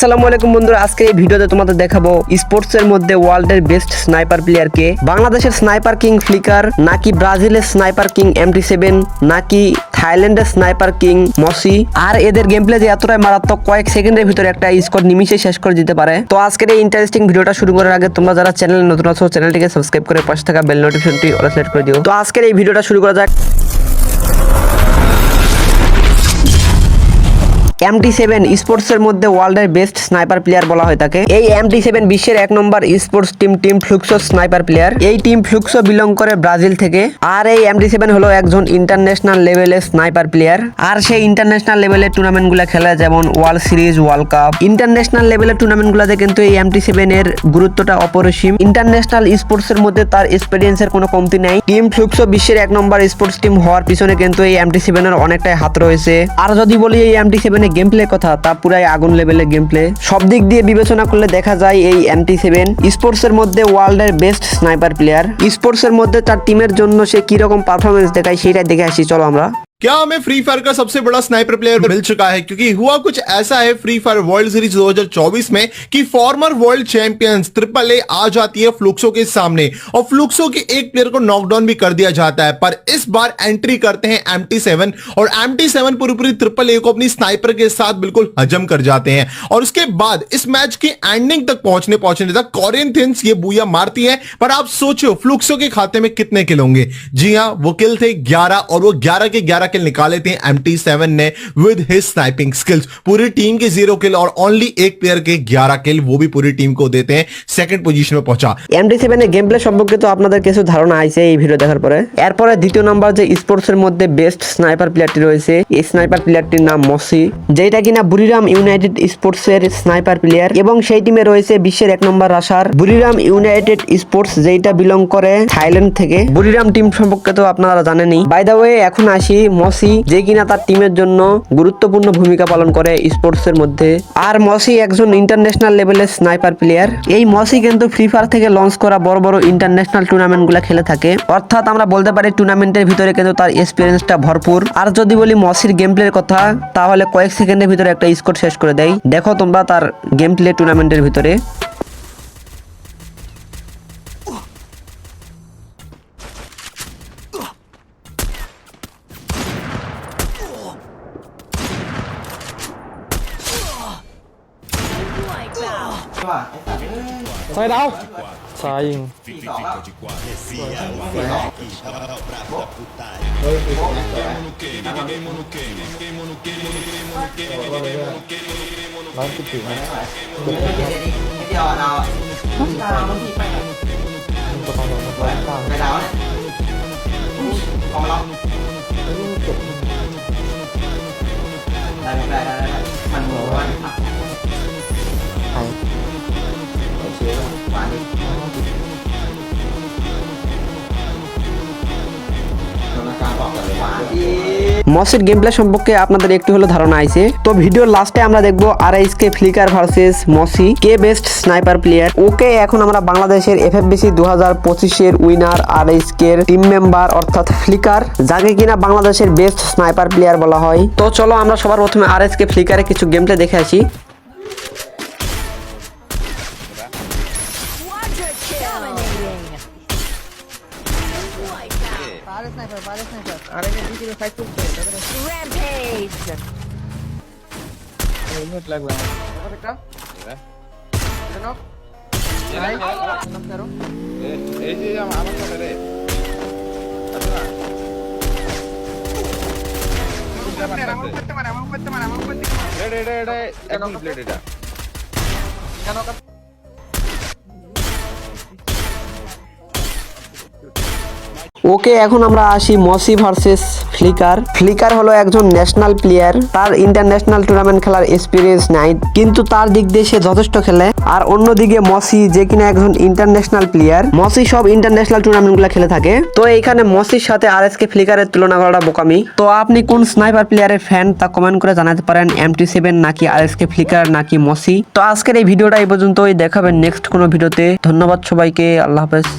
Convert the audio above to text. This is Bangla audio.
আসসালামু আলাইকুম বন্ধুরা আজকে এই ভিডিওতে তোমাদের দেখাবো স্পোর্টস এর মধ্যে ওয়ার্ল্ডের বেস্ট স্নাইপার প্লেয়ার কে বাংলাদেশের স্নাইপার কিং ফ্লিকার, নাকি ব্রাজিলের স্নাইপার কিং এমটি সেভেন, নাকি থাইল্যান্ডের স্নাইপার কিং মসি। আর এদের গেম প্লে যে এতটাই মারাত্মক, কয়েক সেকেন্ডের ভিতরে একটা স্কোর নিমিশে শেষ করে দিতে পারে। তো আজকের এই ইন্টারেস্টিং ভিডিওটা শুরু করার আগে তোমরা যারা চ্যানেলে নতুন আছো চ্যানেলটিকে সাবস্ক্রাইব করে পাশে থাকা বেল নোটিফিকেশনটি অল সিলেক্ট করে দিও। তো আজকের এই ভিডিওটা শুরু করা যাক। এমটি সেভেন স্পোর্টসের মধ্যে ওয়ার্ল্ডের বেস্ট স্নাইপার প্লেয়ার বলা হয় তাকে। এই এমটি সেভেন বিশ্বের এক নম্বর sports team team Fluxo sniper player এই টিম ফ্লুক্সো বিলং করে ব্রাজিল থেকে। আর এই এমটি সেভেন হলো একজন ইন্টারন্যাশনাল লেভেলের স্নাইপার প্লেয়ার আর সেই ইন্টারন্যাশনাল লেভেলের টুর্নামেন্টগুলো খেলে যেমন world series world cup international লেভেলের টুর্নামেন্ট গুলোতে কিন্তু এই এমটি সেভেন এর গুরুত্বটা অপরিসীম। ইন্টারন্যাশনাল স্পোর্টস এর মধ্যে তার এক্সপিরিয়েন্সের কোনো কমতি নাই। টিম ফ্লুক্সো বিশ্বের এক নম্বর স্পোর্টস টিম হওয়ার পিছনে কিন্তু এই এমটি সেভেন এর অনেকটাই হাত রয়েছে। আর যদি বলি এই এমটি সেভেন এর গেম প্লে কথা, তা পুরাই আগুন লেভেলের গেম প্লে সব দিক দিয়ে বিবেচনা করলে দেখা যায় এই এমটি সেভেন স্পোর্টস এর মধ্যে ওয়ার্ল্ড এর বেস্ট স্নাইপার প্লেয়ার স্পোর্টস এর মধ্যে তার টিমের জন্য সে কীরকম পারফরমেন্স দেখায় সেটাই দেখে আসি, চলো আমরা। क्या हमें फ्री फायर का सबसे बड़ा स्नाइपर प्लेयर मिल चुका है? क्योंकि हुआ कुछ ऐसा है फ्री फायर वर्ल्ड सीरीज़ 2024 में कि former world champions triple A आ जाती है फ्लुक्सो के सामने और फ्लुक्सो के एक प्लेयर को नॉकडाउन भी कर दिया जाता है। पर इस बार एंट्री करते हैं एम सेवन और एम टी सेवन पूरी पूरी ट्रिपल ए को अपनी स्नाइपर के साथ बिल्कुल हजम कर जाते हैं। और उसके बाद इस मैच की एंडिंग तक पहुँचने पहुँचने तक कोरियन ये बुया मारती है। पर आप सोचो फ्लुक्सो के खाते में कितने किल होंगे? जी हाँ वो किल थे 11 और वो 11 के 11 किल निकाले थे एम ने विद हिज स्नाइपिंग स्किल्स पूरी टीम के जीरो किल और ओनली एक प्लेयर के 11 किल वो भी पूरी टीम को देते हैं सेकंड पोजीशन में पहुंचा এমডি সেভেন এর গেম প্লে সম্পর্কে তো আপনাদের কিছু ধারণা আছে এই ভিডিও দেখার পরে এরপরে দ্বিতীয় নাম্বার যে স্পোর্টস এর মধ্যে বেস্ট স্নাইপার প্লেয়ারটি রয়েছে এই স্নাইপার প্লেয়ারটির নাম মসি যেটা কিনা বুরিরাম ইউনাইটেড স্পোর্টস এর স্নাইপার প্লেয়ার এবং সেই টিমে রয়েছে বিশ্বের এক নম্বর আসার বুরিরাম ইউনাইটেড স্পোর্টস যেটা বিলং করে থাইল্যান্ড থেকে বুরিরাম টিম সম্পর্কে তো আপনারা জানেনই বাই দা ওয়ে এখন আসি মসি, যে কিনা তার টিমের জন্য গুরুত্বপূর্ণ ভূমিকা পালন করে স্পোর্টস এর মধ্যে। আর মসি একজন ইন্টারন্যাশনাল লেভেলের স্নাইপার প্লেয়ার এই মসি কিন্তু ফ্রি ফায়ার থেকে লঞ্চ করা বড় বড় ইন্টারন্যাশনাল টুর্নামেন্টগুলা খেলে থাকে। অর্থাৎ আমরা বলতে পারি টুর্নামেন্টের ভিতরে কিন্তু তার এক্সপিরিয়েন্সটা ভরপুর। আর যদি বলি মসির গেম প্লের কথা, তাহলে কয়েক সেকেন্ডের ভিতরে একটা স্কোর শেষ করে দেয়। দেখো তোমরা তার গেম প্লে টুর্নামেন্টের ভিতরে। ใส่เดาใส่ยิงสองแล้วสองเฮ้ยสองนะเร้านติดถึงนะดียวดาวดาวไปปาณไปดาวเลยพอมาแล้วได้ได้ได้ได้มันหมือนว মসির গেম প্লে সম্পর্কে আপনাদের একটু হলো ধারণা আছে তো ভিডিওর লাস্টে আমরা দেখব আর কে ফ্লিকার ভার্সেস মসি কে বেস্ট স্নাইপার প্লেয়ার ওকে এখন আমরা বাংলাদেশের এফ এফ বিসি দু হাজার পঁচিশের উইনার আর এস টিম মেম্বার অর্থাৎ ফ্লিকার যাকে কিনা বাংলাদেশের বেস্ট স্নাইপার প্লেয়ার বলা হয়। তো চলো আমরা সবার প্রথমে আর এস কে ফ্লিকারে কিছু গেম প্লে দেখে আসি। Body sniper, body sniper. আরেকটা দিকে ফাইট করতে হবে র‍্যাম্পেজ হেলমেট লাগবে আমার কত একটা এটা নক ভাই নক করো এই যে আমার আমার কাছে রে আচ্ছা আমার উপর থেকে আমার উপর থেকে রে রে রে এখন প্লেট এটা কেন ওকে এখন আমরা আসি মসি ভার্সেস ফ্লিকার। ফ্লিকার হলো একজন ন্যাশনাল প্লেয়ার তার ইন্টারন্যাশনাল টুর্নামেন্ট খেলার এক্সপিরিয়েন্স নাই, কিন্তু তার দিক দিয়ে সে যথেষ্ট খেলে। আর অন্যদিকে মসি যে কিনা একজন ইন্টারন্যাশনাল প্লেয়ার মসি সব ইন্টারন্যাশনাল টুর্নামেন্টগুলো খেলে থাকে। তো এইখানে মসির সাথে আর এস কে ফ্লিকারের তুলনা করাটা বোকামি। তো আপনি কোন স্নাইপার প্লেয়ারের ফ্যান তা কমেন্ট করে জানাতে পারেন এম টি সেভেন নাকি আর এস কে ফ্লিকার নাকি মসি। তো আজকের এই ভিডিওটা এই পর্যন্তই দেখাবেন নেক্সট কোনো ভিডিওতে। ধন্যবাদ সবাইকে, আল্লাহ হাফেজ।